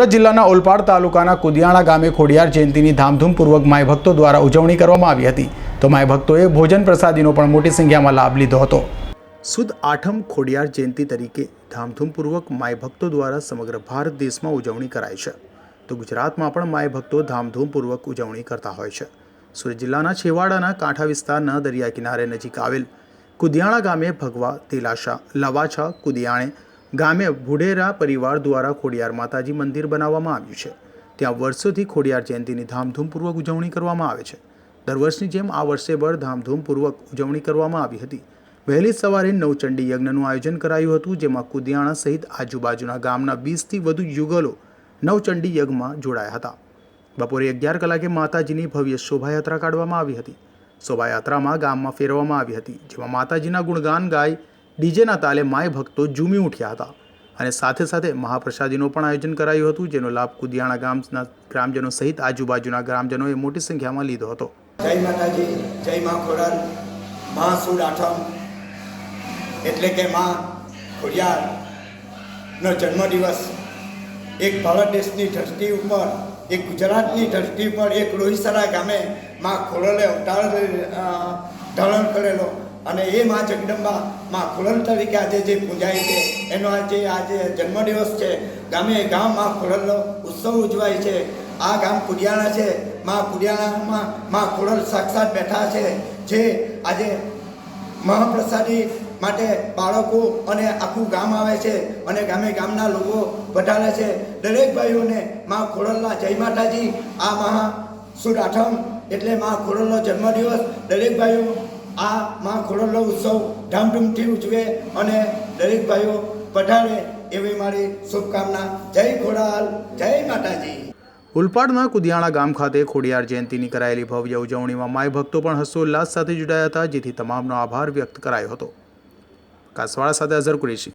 સુરત જિલ્લાના ઓલપાડ તાલુકાના કુદિયાણા ગામે ખોડિયાર જયંતિની ધામધૂમપૂર્વક માય દ્વારા ઉજવણી કરવામાં આવી હતી. તો માય ભોજન પ્રસાદીનો પણ મોટી સંખ્યામાં લાભ લીધો હતો. સુદ આઠમ ખોડિયાર જયંતિ તરીકે ધામધૂમપૂર્વક માય ભક્તો દ્વારા સમગ્ર ભારત દેશમાં ઉજવણી કરાય છે. તો ગુજરાતમાં પણ માય ધામધૂમપૂર્વક ઉજવણી કરતા હોય છે. સુરત જિલ્લાના છેવાડાના કાંઠા વિસ્તારના દરિયા કિનારે નજીક આવેલ કુદિયાણા ગામે ભગવા, તેલાશા, લવાછા, કુદિયાણે ગામે ભુડેરા પરિવાર દ્વારા ખોડિયાર માતાજી મંદિર બનાવવામાં આવ્યું છે. ત્યાં વર્ષોથી ખોડિયાર જયંતિની ધામધૂમપૂર્વક ઉજવણી કરવામાં આવે છે. દર વર્ષની જેમ આ વર્ષે પણ ધામધૂમપૂર્વક ઉજવણી કરવામાં આવી હતી. વહેલી સવારે નવચંડી યજ્ઞનું આયોજન કરાયું હતું, જેમાં કુદિયાણા સહિત આજુબાજુના ગામના વીસથી વધુ યુગલો નવચંડી યજ્ઞમાં જોડાયા હતા. બપોરે અગિયાર કલાકે માતાજીની ભવ્ય શોભાયાત્રા કાઢવામાં આવી હતી. શોભાયાત્રામાં ગામમાં ફેરવવામાં આવી હતી, જેમાં માતાજીના ગુણગાન ગાય ડીજેના તાલે માય ભક્તો ઝૂમી ઉઠ્યા હતા. અને સાથે સાથે મહાપ્રસાદીનું પણ આયોજન કરાયું હતું, જેનો લાભ કુદિયાણા ગામના ગ્રામજનો સહિત આજુબાજુના ગ્રામજનોએ મોટી સંખ્યામાં લીધો હતો. જય માતાજી, જય મા ખોડલ, મા સુડ આઠમ. એટલે કે મા ખોડિયારનો જન્મદિવસ. એક ભારત દેશની ધરતી ઉપર, એક ગુજરાતની ધરતી ઉપર એક રોહિસરા ગામે મા ખોડલે અવતાર ધારણ કરેલો. અને એ મા જગદંબા, મા ખુલન તરીકે આજે જે પૂજાય છે, એનો આજે આજે જન્મદિવસ છે. ગામે ગામમાં ખોડલનો ઉત્સવ ઉજવાય છે. આ ગામ કુડિયાણા છે. માં કુડિયાણામાં માં ખુલન સાક્ષાત બેઠા છે. જે આજે મહાપ્રસાદી માટે બાળકો અને આખું ગામ આવે છે અને ગામે ગામના લોકો વધારે છે. દરેક ભાઈઓને મા ખોડલના જય માતાજી, આ મહા સુદ આઠમ એટલે મા ખોડલનો જન્મદિવસ. દરેક ભાઈઓ આ મા ખોડલનો ઉત્સવ ધામધૂમથી ઉજવે અને દરેક ભાઈઓ પધારે એવી મારી શુભકામના. જય ખોડાલ જય માતાજી. ઉલપાડના કુદિયાણા ગામ ખાતે ખોડિયાર જયંતિની કરાયેલી ભવ્ય ઉજવણીમાં માય ભક્તો પણ હર્ષોલ્લાસ સાથે જોડાયા હતા, જેથી તમામનો આભાર વ્યક્ત કરાયો હતો. કાસવાળા સાથે અઝર કુરેશી.